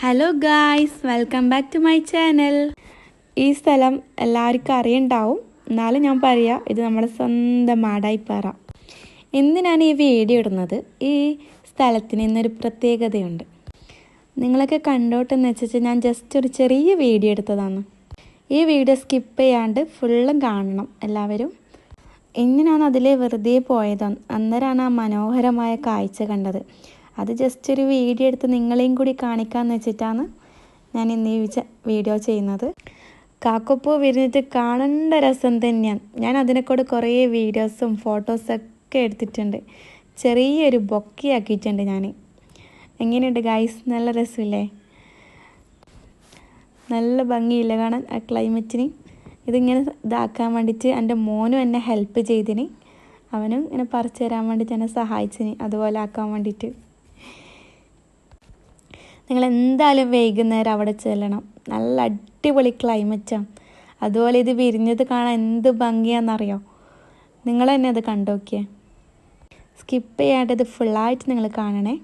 Hello guys welcome back to my channel ഈ സ്ഥലം എല്ലാവർക്കും അറിയണ്ടാവും. എന്നാലും ഞാൻ പറയാം ഇത് നമ്മുടെ സ്വന്തം മാടായിപ്പാറ എന്തിനാണ് ഈ വീഡിയോ ഇടുന്നത്? ഈ സ്ഥലത്തിന് ഇന്നൊരു പ്രത്യേകതയുണ്ട്. നിങ്ങളൊക്കെ കണ്ടോട്ടെന്ന് വെച്ചാൽ ഞാൻ ജസ്റ്റ് ഒരു ചെറിയ വീഡിയോ എടുത്തതാണ്. ഈ വീഡിയോ സ്കിപ്പ് ചെയ്യാണ്ട് ഫുള്ളും കാണണം എല്ലാവരും. എങ്ങനെയാണ് അതിലെ വെറുതെ പോയത്? അന്നേരമാണ് ആ മനോഹരമായ കാഴ്ച കണ്ടത്. അത് ജസ്റ്റ് ഒരു വീഡിയോ എടുത്ത് നിങ്ങളെയും കൂടി കാണിക്കാമെന്ന് വെച്ചിട്ടാണ് ഞാൻ ഇന്ന് ഈ വീഡിയോ ചെയ്യുന്നത്. കാക്കപ്പൂ വിരിഞ്ഞിട്ട് കാണേണ്ട രസം തന്നെയാണ്. ഞാൻ അതിനെക്കൂടെ കുറേ വീഡിയോസും ഫോട്ടോസൊക്കെ എടുത്തിട്ടുണ്ട്. ചെറിയൊരു ബൊക്കയാക്കിയിട്ടുണ്ട് ഞാൻ എങ്ങനെയുണ്ട് ഗൈസ് നല്ല രസമില്ലേ? നല്ല ഭംഗിയില്ല കാണാൻ ആ ക്ലൈമറ്റിന് ഇതിങ്ങനെ ഇതാക്കാൻ വേണ്ടിയിട്ട് എന്റെ മോനും എന്നെ ഹെൽപ്പ് ചെയ്തിന്. അവനും ഇങ്ങനെ പറിച്ചു തരാൻ വേണ്ടിയിട്ട് എന്നെ സഹായിച്ചിന്. അതുപോലെ ആക്കാൻ വേണ്ടിയിട്ട്. നിങ്ങൾ എന്തായാലും വൈകുന്നേരം അവിടെ ചെല്ലണം. നല്ല അടിപൊളി ക്ലൈമറ്റാണ് അതുപോലെ ഇത് വിരിഞ്ഞത് കാണാൻ എന്ത് ഭംഗിയാണെന്നറിയോ നിങ്ങൾ തന്നെ അത് കണ്ടോക്കിയേ. സ്കിപ്പ് ചെയ്യാണ്ട് ഇത് ഫുള്ളായിട്ട് നിങ്ങൾ കാണണേ.